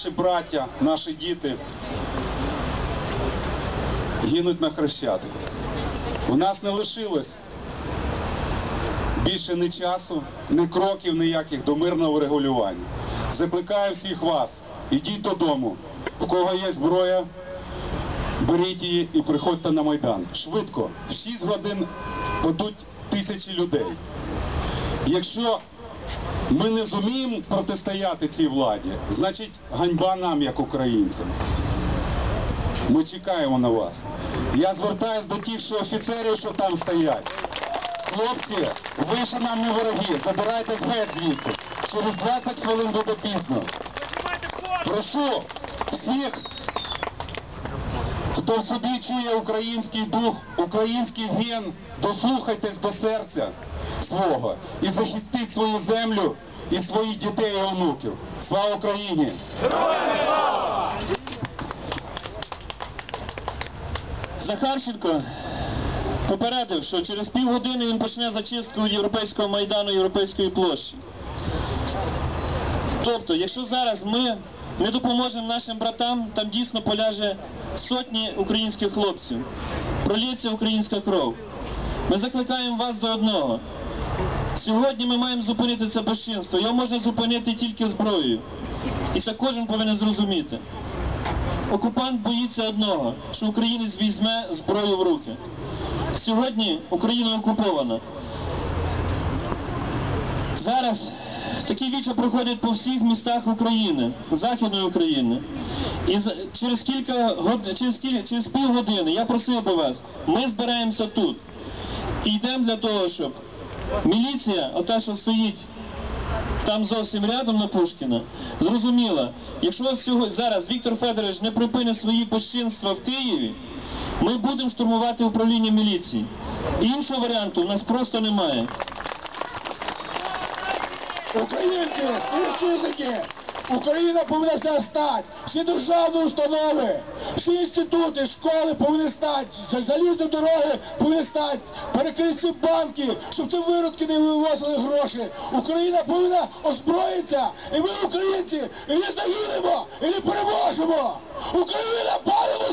Наші браття, наші діти гинуть на хрещатик. У нас не лишилось більше ні часу, ні кроків ніяких до мирного регулювання. Закликаю всіх вас, ідіть додому. В кого є зброя, беріть її і приходьте на Майдан. Швидко, в 6 годин падуть тисячі людей. Якщо ми не зуміємо протистояти цій владі, значить ганьба нам, як українцям. Ми чекаємо на вас. Я звертаюсь до тих, що офіцерів, що там стоять. Хлопці, ви ще нам не вороги, забирайтесь геть звідси. Через 20 хвилин буде пізно. Прошу всіх, хто в собі чує український дух, український ген, дослухайтесь до серця свого і захистіть свою землю і своїх дітей і онуків. Слава Україні! Захарченко попередив, що через півгодини він почне зачистку Європейського майдану Європейської площі. Тобто, якщо зараз ми не допоможемо нашим братам, там дійсно поляже сотні українських хлопців, пролється українська кров. Ми закликаємо вас до одного. Сьогодні ми маємо зупинити це безчинство. Його можна зупинити тільки зброєю. І це кожен повинен зрозуміти. Окупант боїться одного, що українець візьме зброю в руки. Сьогодні Україна окупована. Зараз такі вічі проходять по всіх містах України, Західної України. І через кілька год... через, кіль... через півгодини я просив би вас, ми збираємося тут. І йдемо для того, щоб міліція, ота, що стоїть там зовсім рядом на Пушкіна, зрозуміла, якщо сьогодні зараз Віктор Федорович не припинить свої безчинства в Києві, ми будемо штурмувати управління міліції. Іншого варіанту в нас просто немає. Українці, співвітчизники, Україна повинна вся стати. Всі державні установи, всі інститути, школи повинні стати, залізні дороги повинні стати, перекриті банки, щоб ці виродки не вивозили гроші. Україна повинна озброїтися, і ми, українці, і не загинемо, і не переможемо. Україна усе!